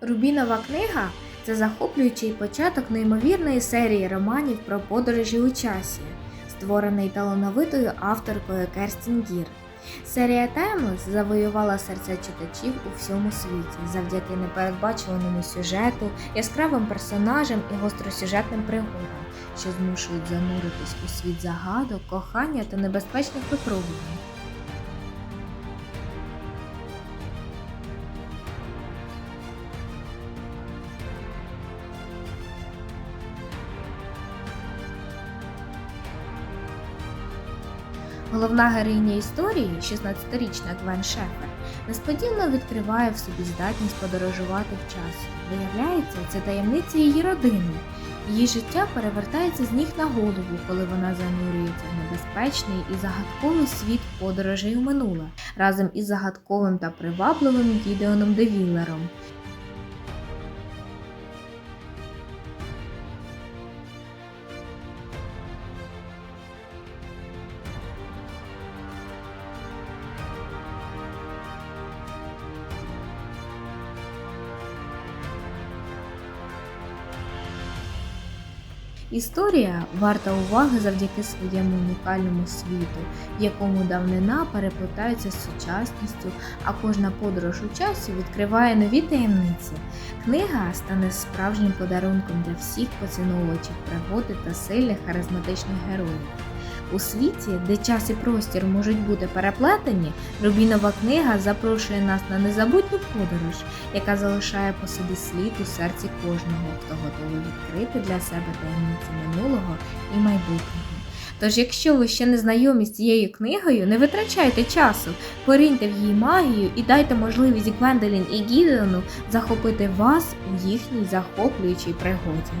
Рубінова книга це захоплюючий початок неймовірної серії романів про подорожі у часі, створений талановитою авторкою Керстін Гір. Серія Таймлес завоювала серця читачів у всьому світі завдяки непередбачуваному сюжету, яскравим персонажам і гостросюжетним пригодам, що змушують зануритись у світ загадок, кохання та небезпечних випробувань. Головна героїня історії, 16-річна Гвен Шефер, несподівано відкриває в собі здатність подорожувати в часі. Виявляється, це таємниця її родини. Її життя перевертається з ніг на голову, коли вона занурюється в небезпечний і загадковий світ подорожей у минуле разом із загадковим та привабливим Гідеоном Девіллером. Історія варта уваги завдяки своєму унікальному світу, в якому давнина переплетається з сучасністю, а кожна подорож у часі відкриває нові таємниці. Книга стане справжнім подарунком для всіх поціновувачів пригоди та сильних харизматичних героїв. У світі, де час і простір можуть бути переплетені, Рубінова книга запрошує нас на незабутню подорож, яка залишає по собі слід у серці кожного, хто готовий відкрити для себе таємниці минулого і майбутнього. Тож, якщо ви ще не знайомі з цією книгою, не витрачайте часу, пориньте в її магію і дайте можливість Гвендолін і Гідеону захопити вас у їхній захоплюючій пригоді.